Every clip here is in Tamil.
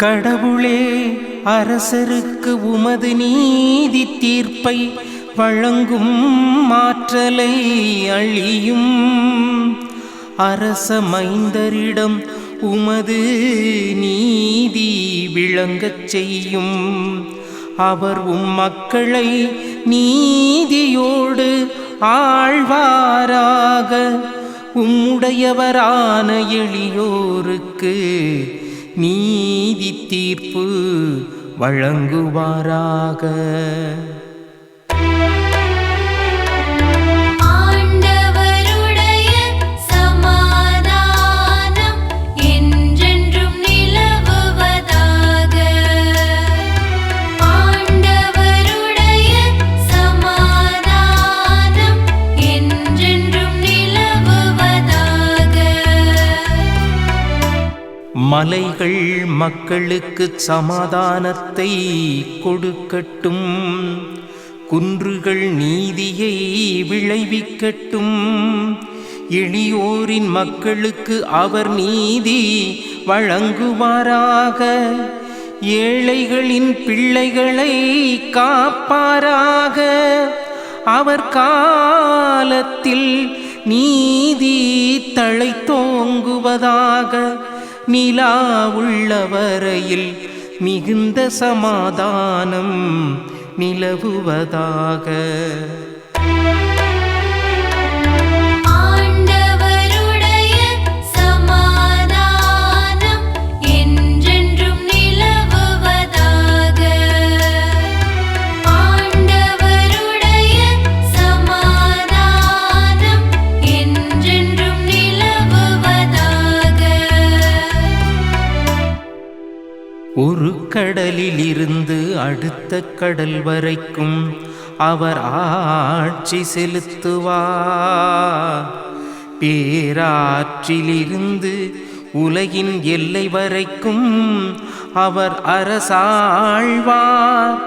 கடவுளே அரசருக்கு உமது நீதி தீர்ப்பை வழங்கும் மாற்றலை அழியும். அரச மைந்தரிடம் உமது நீதி விளங்கச் செய்யும். அவர் உம் மக்களை நீதியோடு ஆழ்வாராக உம்முடையவரான எளியோருக்கு நீதி தீர்ப்பு வழங்குவாராக. மலைகள் மக்களுக்கு சமாதானத்தை கொடுக்கட்டும். குன்றுகள் நீதியை விளைவிக்கட்டும். எளியோரின் மக்களுக்கு அவர் நீதி வழங்குவாராக. ஏழைகளின் பிள்ளைகளை காப்பாராக. அவர் காலத்தில் நீதி தழைத்தோங்குவதாக. நிலா உள்ளவரையில் மிகுந்த சமாதானம் நிலவுவதாக. கடலில் இருந்து அடுத்த கடல் வரைக்கும் அவர் ஆட்சி செலுத்துவார் பேராற்றிலிருந்து உலகின் எல்லை வரைக்கும் அவர் அரசாழ்வார்.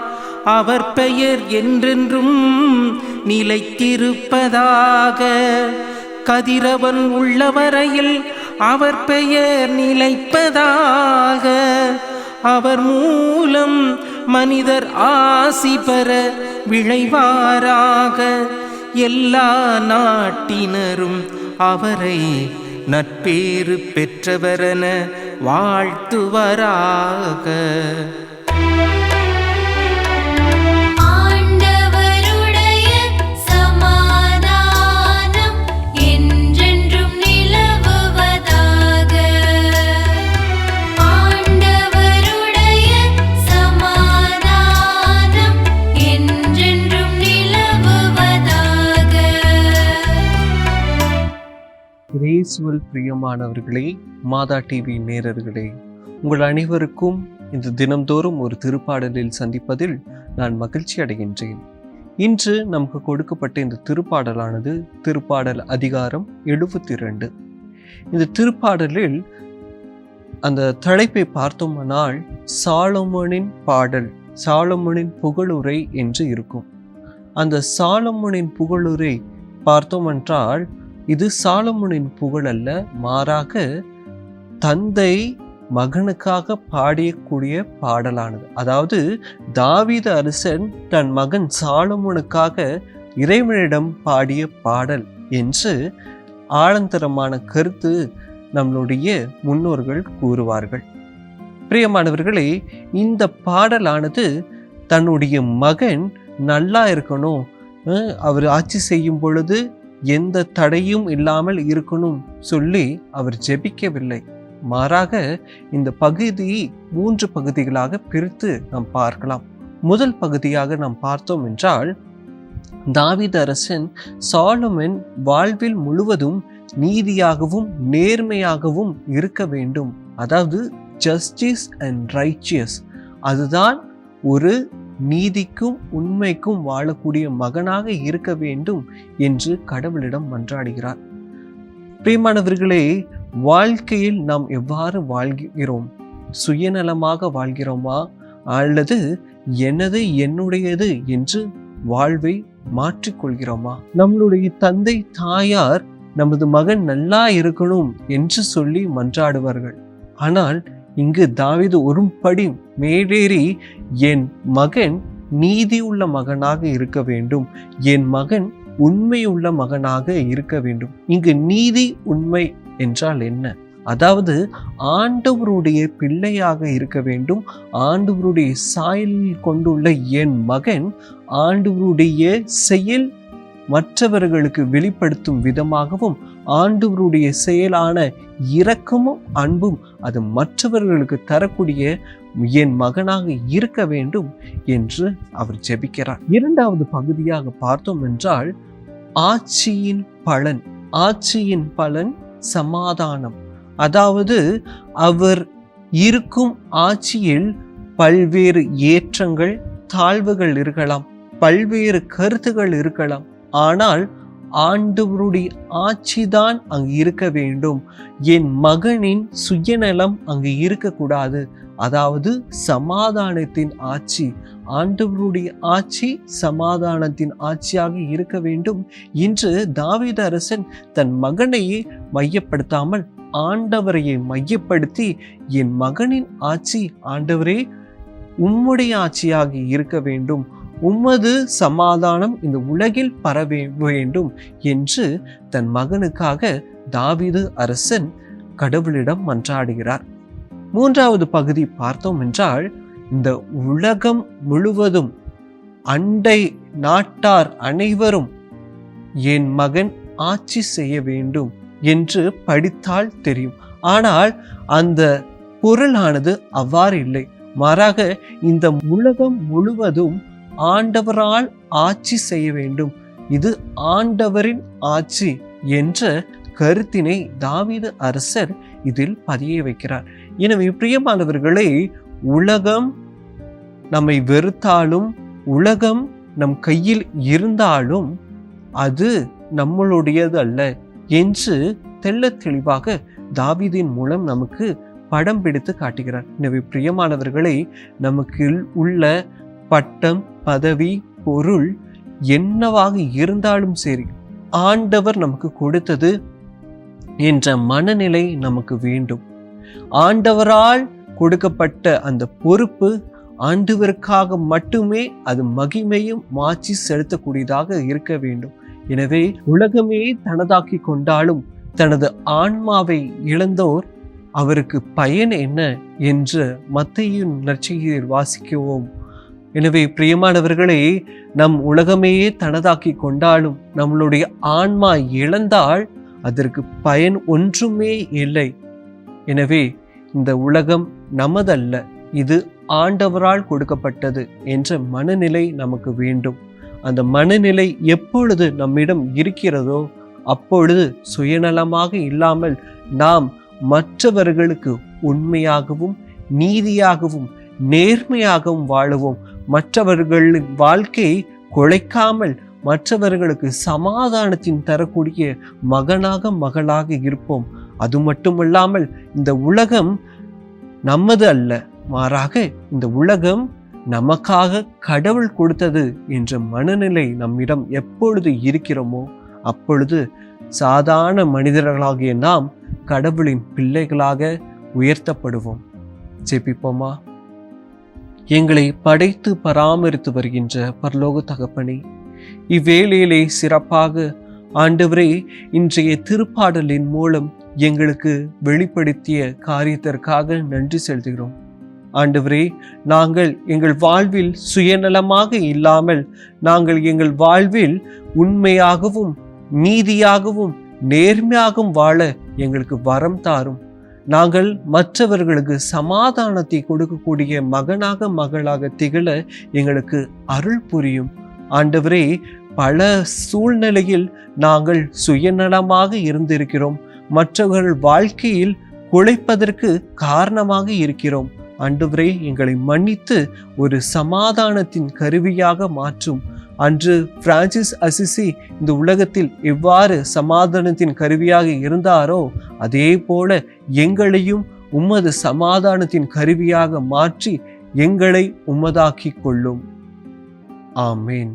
அவர் பெயர் என்றென்றும் நிலைத்திருப்பதாக. கதிரவன் உள்ளவரையில் அவர் பெயர் நிலைப்பதாக. அவர் மூலம் மனிதர் ஆசி பெற விளைவாராக. எல்லா நாட்டினரும் அவரை நட்பேறு பெற்றவரென வாழ்த்துவராக. இயேசுவில் பிரியமானவர்களே மாதா டிவி நேரர்களே உங்கள் அனைவருக்கும் இந்த தினம்தோறும் ஒரு திருப்பாடலில் சந்திப்பதில் நான் மகிழ்ச்சி அடைகின்றேன். இன்று நமக்கு கொடுக்கப்பட்ட இந்த திருப்பாடலானது திருப்பாடல் அதிகாரம் எழுபத்தி ரெண்டு இந்த திருப்பாடலில் அந்த தலைப்பை பார்த்தோமானால் சாலமோனின் பாடல் சாலமோனின் புகழுரை என்று இருக்கும். அந்த சாலமோனின் புகழுரை பார்த்தோம் என்றால் இது சாலமுனின் புகழ் அல்ல மாறாக தந்தை மகனுக்காக பாடியக்கூடிய பாடலானது. அதாவது தாவித அரசன் தன் மகன் சாலமுனுக்காக இறைவனிடம் பாடிய பாடல் என்று ஆழந்தரமான கருத்து நம்மளுடைய முன்னோர்கள் கூறுவார்கள். பிரியமானவர்களே இந்த பாடலானது தன்னுடைய மகன் நல்லா இருக்கணும் அவர் ஆட்சி செய்யும் பொழுது எந்த தடையும் இல்லாமல் இருக்கணும் சொல்லி அவர் ஜெபிக்கவில்லை. மாறாக இந்த பகுதியை மூன்று பகுதிகளாக பிரித்து நாம் பார்க்கலாம். முதல் பகுதியாக நாம் பார்த்தோம் என்றால் தாவித அரசன் சாலமன் வாழ்வில் முழுவதும் நீதியாகவும் நேர்மையாகவும் இருக்க வேண்டும். அதாவது ஜஸ்டிஸ் அண்ட் ரைச்சியஸ் அதுதான் ஒரு நீதிக்கும் உண்மைக்கும் வாழக்கூடிய மகனாக இருக்க வேண்டும் என்று கடவுளிடம் மன்றாடுகிறார். பிரியமானவர்களே வாழ்க்கையில் நாம் எவ்வாறு வாழ்கிறோம்? சுயநலமாக வாழ்கிறோமா? அல்லது எனது என்னுடையது என்று வாழ்வை மாற்றிக்கொள்கிறோமா? நம்மளுடைய தந்தை தாயார் நமது மகன் நல்லா இருக்கணும் என்று சொல்லி மன்றாடுவார்கள். ஆனால் இங்கு தாவிது ஒருபடி மேலேறி என் மகன் நீதியுள்ள மகனாக இருக்க வேண்டும். என் மகன் உண்மையுள்ள மகனாக இருக்க வேண்டும். இங்கு நீதி உண்மை என்றால் என்ன? அதாவது ஆண்டவருடைய பிள்ளையாக இருக்க வேண்டும். ஆண்டவருடைய சாயலில் கொண்டுள்ள என் மகன் ஆண்டவருடைய செயல் மற்றவர்களுக்கு வெளிப்படுத்தும் விதமாகவும் ஆண்டவருடைய செயலான இரக்கமும் அன்பும் அது மற்றவர்களுக்கு தரக்கூடிய என் மகனாக இருக்க வேண்டும் என்று அவர் ஜெபிக்கிறார். இரண்டாவது பகுதியாக பார்த்தோம் என்றால் ஆட்சியின் பலன் ஆட்சியின் பலன் சமாதானம். அதாவது அவர் இருக்கும் ஆட்சியில் பல்வேறு ஏற்றங்கள் தாழ்வுகள் இருக்கலாம் பல்வேறு கருத்துகள் இருக்கலாம். ஆனால் ஆண்டவருடைய ஆட்சிதான் அங்கு இருக்க வேண்டும். என் மகனின் சுயநலம் அங்கு இருக்கக்கூடாது. அதாவது சமாதானத்தின் ஆட்சி. ஆண்டவருடைய ஆட்சி சமாதானத்தின் ஆட்சியாக இருக்க வேண்டும் இன்று தாவித அரசன் தன் மகனையே மையப்படுத்தாமல் ஆண்டவரையே மையப்படுத்தி என் மகனின் ஆட்சி ஆண்டவரே உம்முடைய ஆட்சியாக இருக்க வேண்டும். உம்மது சமாதானம் இந்த உலகில் பரவ வேண்டும் என்று தன் மகனுக்காக தாவிது அரசன் கடவுளிடம் மன்றாடுகிறார். மூன்றாவது பகுதி பார்த்தோம் என்றால் இந்த உலகம் முழுவதும் அண்டை நாட்டார் அனைவரும் என் மகன் ஆட்சி செய்ய வேண்டும் என்று படித்தால் தெரியும். ஆனால் அந்த பொருளானது அவ்வாறு இல்லை. மாறாக இந்த உலகம் முழுவதும் ஆண்டவரால் ஆட்சி செய்ய வேண்டும். இது ஆண்டவரின் ஆட்சி என்ற கருத்தினை தாவீது அரசர் இதில் பதிய வைக்கிறார். எனவே பிரியமானவர்களே உலகம் நம்மை வெறுத்தாலும் உலகம் நம் கையில் இருந்தாலும் அது நம்மளுடையது அல்ல என்று தெள்ள தெளிவாக தாவீதின் மூலம் நமக்கு படம் பிடித்து காட்டுகிறார். எனவே பிரியமானவர்களை நமக்கு உள்ள பட்டம் பதவி பொருள் என்னவாக இருந்தாலும் சரி ஆண்டவர் நமக்கு கொடுத்தது என்ற மனநிலை நமக்கு வேண்டும். ஆண்டவரால் கொடுக்கப்பட்ட அந்த பொறுப்பு ஆண்டவருக்காக மட்டுமே அது மகிமையும் மாற்றி செலுத்தக்கூடியதாக இருக்க வேண்டும். எனவே உலகமே தனதாக்கி கொண்டாலும் தனது ஆன்மாவை இழந்தோர் அவருக்கு பயன் என்ன என்று மத்தையின் நற்செய்தியில் வாசிக்கவும். எனவே பிரியமானவர்களே நம் உலகமையே தனதாக்கி கொண்டாலும் நம்மளுடைய ஆன்மா இழந்தால் அதற்கு பயன் ஒன்றுமே இல்லை. எனவே இந்த உலகம் நமதல்ல இது ஆண்டவரால் கொடுக்கப்பட்டது என்ற மனநிலை நமக்கு வேண்டும். அந்த மனநிலை எப்பொழுது நம்மிடம் இருக்கிறதோ அப்பொழுது சுயநலமாக இல்லாமல் நாம் மற்றவர்களுக்கு உண்மையாகவும் நீதியாகவும் நேர்மையாகவும் வாழுவோம். மற்றவர்களின் வாழ்க்கையை குலைக்காமல் மற்றவர்களுக்கு சமாதானத்தின் தரக்கூடிய மகனாக மகளாக இருப்போம். அது மட்டுமல்லாமல் இந்த உலகம் நமது அல்ல. மாறாக இந்த உலகம் நமக்காக கடவுள் கொடுத்தது என்ற மனநிலை நம்மிடம் எப்பொழுது இருக்கிறோமோ அப்பொழுது சாதாரண மனிதர்களாகிய நாம் கடவுளின் பிள்ளைகளாக உயர்த்தப்படுவோம். ஜெபிப்போமா? எங்களை படைத்து பராமரித்து வருகின்ற பரலோக தகப்பனே இவ்வேளையிலே சிறப்பாக ஆண்டவரே இன்றைய திருப்பாடலின் மூலம் எங்களுக்கு வெளிப்படுத்திய காரியத்திற்காக நன்றி செலுத்துகிறோம். ஆண்டவரே நாங்கள் எங்கள் வாழ்வில் சுயநலமாக இல்லாமல் நாங்கள் எங்கள் வாழ்வில் உண்மையாகவும் நீதியாகவும் நேர்மையாகவும் வாழ எங்களுக்கு வரம் தாரும். நாங்கள் மற்றவர்களுக்கு சமாதானத்தை கொடுக்கக்கூடிய மகனாக மகளாக திகழ எங்களுக்கு அருள் புரியும். ஆண்டவரே பல சூழ்நிலையில் நாங்கள் சுயநலமாக இருந்திருக்கிறோம். மற்றவர்கள் வாழ்க்கையில் குலைப்பதற்கு காரணமாக இருக்கிறோம். ஆண்டவரே எங்களை மன்னித்து ஒரு சமாதானத்தின் கருவியாக மாற்றும். அன்று பிரான்சிஸ் அசிசி இந்த உலகத்தில் எவ்வாறு சமாதானத்தின் கருவியாக இருந்தாரோ அதே போல எங்களையும் உமது சமாதானத்தின் கருவியாக மாற்றி எங்களை உமதாக்கிக் கொள்ளும். ஆமேன்.